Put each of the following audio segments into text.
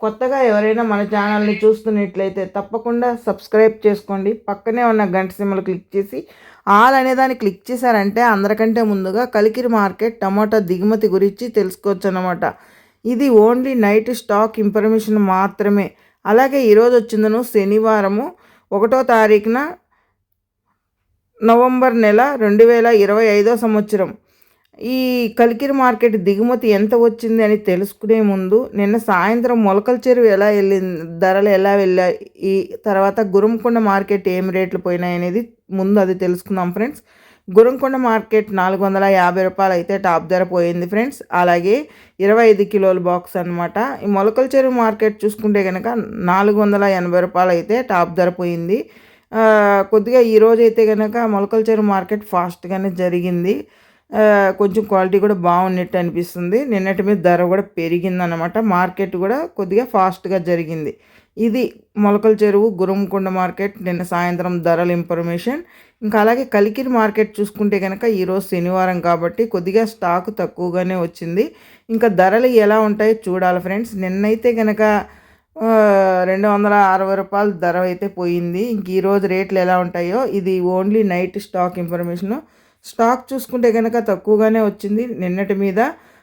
కొత్తగా ఎవరైనా మన ఛానల్ని చూస్తున్నట్లయితే తప్పకుండా సబ్స్క్రైబ్ చేసుకోండి. పక్కనే ఉన్న గంట సిమ్మలు క్లిక్ చేసి ఆల్ అనే దాన్ని క్లిక్ చేశారంటే అందరికంటే ముందుగా కలికిరి మార్కెట్ టమాటా దిగుమతి గురించి తెలుసుకోవచ్చు అనమాట ఇది ఓన్లీ నైట్ స్టాక్ ఇన్ఫర్మేషన్ మాత్రమే. అలాగే ఈరోజు వచ్చిందను శనివారము. ఒకటో తారీఖున నవంబర్ నెల రెండు వేల ఇరవై ఐదో సంవత్సరం. ఈ కలికిరి మార్కెట్ దిగుమతి ఎంత వచ్చింది అని తెలుసుకునే ముందు నిన్న సాయంత్రం మొలకల చెరువు ఎలా వెళ్ళింది ధరలు ఎలా వెళ్ళాయి ఈ తర్వాత గురంకొండ మార్కెట్ ఏం రేట్లు పోయినాయి అనేది ముందు అది తెలుసుకుందాం ఫ్రెండ్స్. గురంకొండ మార్కెట్ నాలుగు వందల యాభై రూపాయలు అయితే టాప్ ధర పోయింది ఫ్రెండ్స్. అలాగే ఇరవై ఐదు కిలోల బాక్స్ అనమాట ఈ మొలకల చెరువు మార్కెట్ చూసుకుంటే కనుక నాలుగు వందల ఎనభై రూపాయలు అయితే టాప్ ధర పోయింది. కొద్దిగా ఈరోజు అయితే కనుక మొలకల చెరువు మార్కెట్ ఫాస్ట్గానే జరిగింది. కొంచెం క్వాలిటీ కూడా బాగున్నట్టు అనిపిస్తుంది. నిన్నటి మీద ధర కూడా పెరిగిందనమాట మార్కెట్ కూడా కొద్దిగా ఫాస్ట్గా జరిగింది. ఇది మొలకల చెరువు గురంకొండ మార్కెట్ నిన్న సాయంత్రం ధరల ఇన్ఫర్మేషన్. ఇంకా అలాగే కలికిరి మార్కెట్ చూసుకుంటే కనుక ఈరోజు శనివారం కాబట్టి కొద్దిగా స్టాక్ తక్కువగానే వచ్చింది. ఇంకా ధరలు ఎలా ఉంటాయో చూడాలి ఫ్రెండ్స్. నిన్నైతే కనుక రెండు వందల అరవై రూపాయలు ధర అయితే పోయింది. ఇంక ఈరోజు రేట్లు ఎలా ఉంటాయో ఇది only night stock information. Stock చూసుకుంటే కనుక తక్కువగానే వచ్చింది నిన్నటి మీద.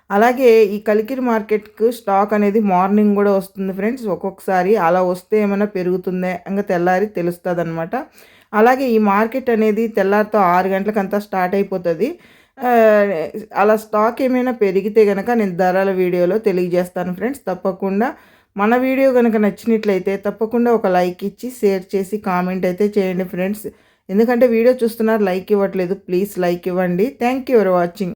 అలాగే ఈ కలికిరి మార్కెట్కు స్టాక్ అనేది మార్నింగ్ కూడా వస్తుంది ఫ్రెండ్స్. ఒక్కొక్కసారి అలా వస్తే ఏమైనా పెరుగుతుందే ఇంకా తెల్లారి తెలుస్తుంది అనమాట అలాగే ఈ మార్కెట్ అనేది తెల్లారితో ఆరు గంటలకంతా స్టార్ట్ అయిపోతుంది. అలా స్టాక్ ఏమైనా పెరిగితే కనుక నేను ధరల వీడియోలో తెలియజేస్తాను ఫ్రెండ్స్. తప్పకుండా మన వీడియో కనుక నచ్చినట్లయితే తప్పకుండా ఒక లైక్ ఇచ్చి షేర్ చేసి కామెంట్ అయితే చేయండి ఫ్రెండ్స్. ఎందుకంటే వీడియో చూస్తున్నారు లైక్ ఇవ్వట్లేదు. ప్లీజ్ లైక్ ఇవ్వండి. Thank you for watching